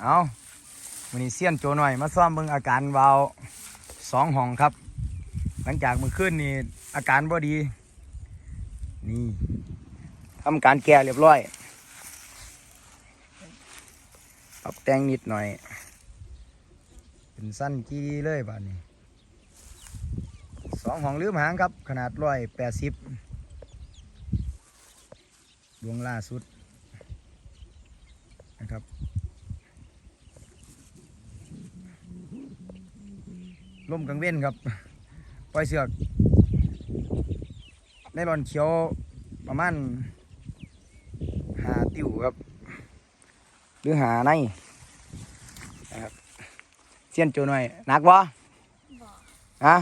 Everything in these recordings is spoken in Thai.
เอาวันนี้เซียนโจหน่อย มาซ่อมเบิ่งอาการวาวสองห้องครับ หลังจากมื่อคืนนี่อาการบ่ดี นี่ทำการแก้เรียบร้อย ปรับแต่งนิดหน่อย เป็นสั้นจี้เลยบาดนี้สองห้องลืมหางครับ ขนาดร้อยแปดสิบดวงล่าสุดนะครับ ล่มกังเว้นครับปล่อยเสือกในรอนเขียวประมาณหาติวครับ หรือหาในนะครับเสี้ยนโจหน่อยหนักบ่บ่ฮะ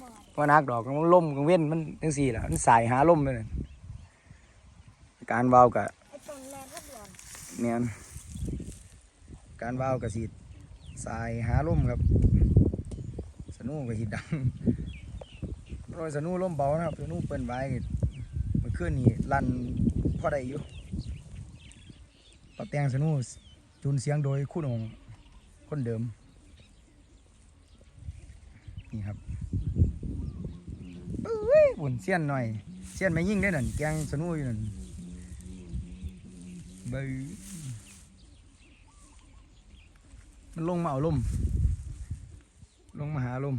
บ่พอหนักดอกมันล่มกังเว้นมันจังสี่ล่ะมันสายหาล่มเลยน่ะการเบาวกับไอ้ต้นแรงก็เดือนเนียนการเบาวกับสีสายหาล่มครับส นุกกับสีดังโรยสนุล่มเบานะครับสนุเปิ้นไว้นี่เมื่อคืนนี่ลั่นพอได้อยู่ปะแตงสนุจูนเสียงโดยคุณองคนเดิม นี่ครับเอ้ยบุญเสี้ยนหน่อย เสี้ยนไม่ยิ่งได้อนั่นแกงสนุอยู่นั่นเบยมันลงมาเอาลม ลงมาหาลม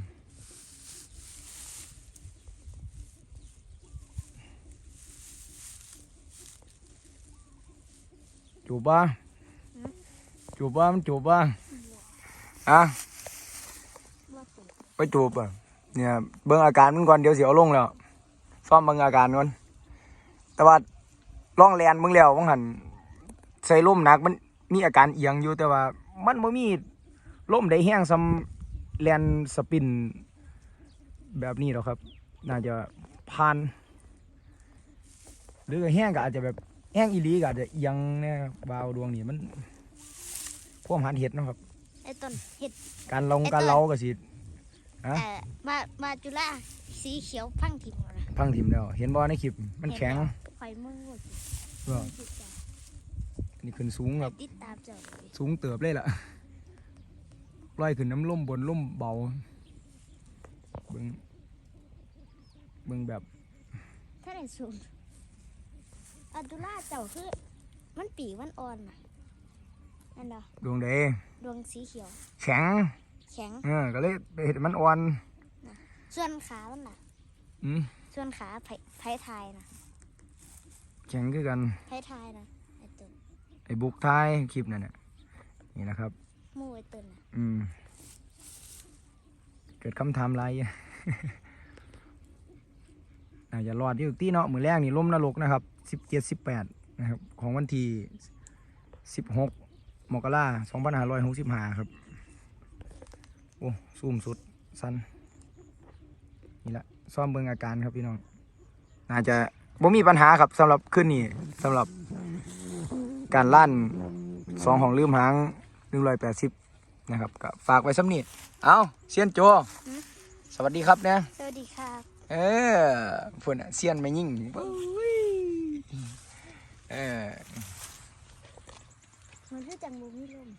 จูบบ้าจูบบ้ามันจูบบ้าอะว่าสูงไปจูบอะเนี่ยเบิ่งอาการมันก่อนเดี๋ยวเสียวลงแล้วซ่อมเบิ่งอาการก่อนแต่ว่าล่องแลนเบิ่งแล้วบางหันใส่ล่มหนักมันมีอาการเอียงอยู่แต่ว่า มันบ่มีล่มได้แห้งซำ แลนสปิน แบบนี้หรอกครับ น่าจะผ่าน หรือแห้งก็อาจจะแบบแห้งอีหลีก็อาจจะเอียงเนี่ยบาวดวงนี่มันพวกหันเห็ดเนาะครับ ไอ้ต้นเห็ด การลงไอ้ต้น การเล้าก็สิฮะเอ่อมามาจุฬาสีเขียวพังถิ่มหมดเลยพังถิ่มแล้ว เห็นบ่ในคลิปมันแข็งไฟมึงหมดก็นี่ขึ้นสูงแบบติดตามเจ้าเลยสูงเติบเลยล่ะ ลอยขึ้นน้ำล่มบนล่มเบาเบิ่งเบิ่งแบบถ้าในสูงอะจุฬาเจ้าคือ มันปีกมันอ่อนน่ะนั่นเนาะดวงเดดวงสีเขียว แข็ง แข็ง เออก็เลยไปเห็นมันอ่อนส่วนขามันน่ะอืมส่วนขาไผ่ไผ่ทายน่ะ แข็งคือกันไผ่ทายน่ะไอ้ต้นไอ้บุกท้ายคลิปนั่นน่ะนี่นะครับหมู่ไอืม เกิดคำถามไรอาจจะรอดที่ที่เนาะมือแรกนี่ล่มนรกนะครับสิบเจ็ดสิบแปดนะครับ ของวันที่สิบหกมกราสองพันห้าร้อยหกสิบห้าครับ โอ้ซูมสุดสั้นนี่แหละซ่อมเบิ่งอาการครับพี่น้อง น่าจะบ่มีปัญหาครับสำหรับขึ้นนี่สำหรับการลั่นสองของลืมหางหนึ่งร้อยแปดสิบ นะครับก็ฝากไว้สักนิดเอาเซียนโจ สวัสดีครับเนี่ยสวัสดีครับ เออเพื่อนน่ะเซียนไม่ยิ่งปุ้ยเออมันคือจังบุมีลม